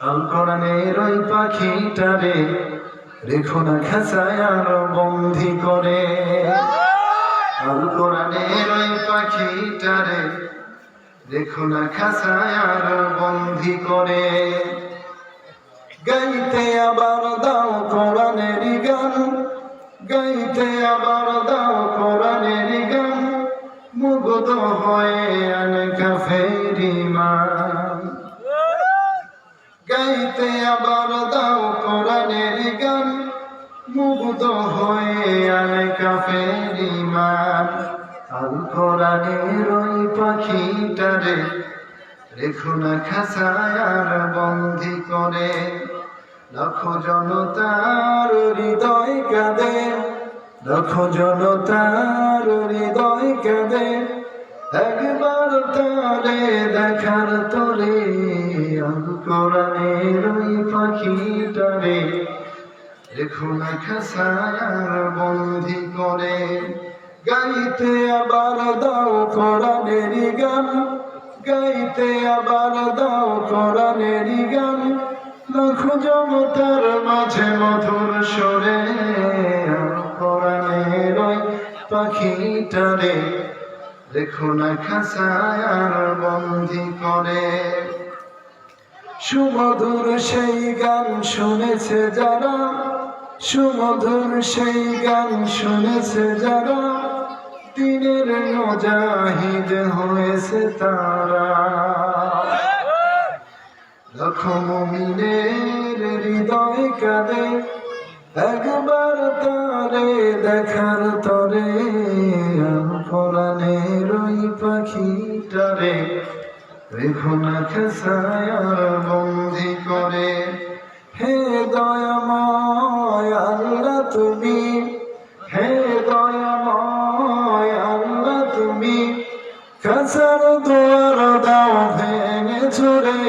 আল কোরআনের ওই পাখিটারে রেখো না খাঁচায় আর বন্দি করে। আল কোরআনের ওই পাখিটারে রেখো না খাঁচায় আর বন্দি করে। গাইতে আবার দাও কোরআনের গান, গাইতে আবার দাও কোরআনের গান, মুগ্ধ হয়ে আনকা ফেরি মান মুগ্ধ হয়ে আনকা ফেরি মান আল কোরআনের ওই পাখিটারে রেখো না খাঁচায় আর বন্দি করে। লক্ষ জনতার হৃদয় কাঁদে, লক্ষ জনতার হৃদয় কাঁদে। একবার তারে দেখার তরে কোরআনের ওই পাখিটারে খাঁচায় আর বন্দি করে। গাইতে আবার দাও কোরআনের গান। গাইতে আবার দাও কোরআনের গান। লক্ষ জমতার মাঝে মধুর সরে কোরআনের পাখিটারে। দেখো না আর বন্দি করে। সুমধুর সেই গান শুনেছে যারা। সুমধুর সেই গান শুনেছে যারা দিনের নজাহিদ হয়েছে তারা। লক্ষমিনের হৃদয় কাঁদে, একবার তারে দেখার তরে কোরআনের ওই পাখিটারে রেখো না খেসায় আর তুমি। হে দয়াময় আল্লাহ তুমি। কাছার দুয়ার দাও, ভেঙে ছুড়ে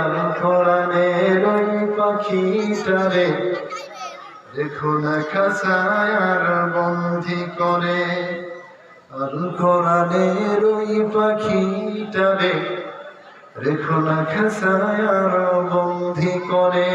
আর কোরআনের ওই পাখিটারে দেখো না খাসায় বন্দি করে। আর কোরআনের ওই পাখিটারে রেখো না খাসায় বন্দি করে।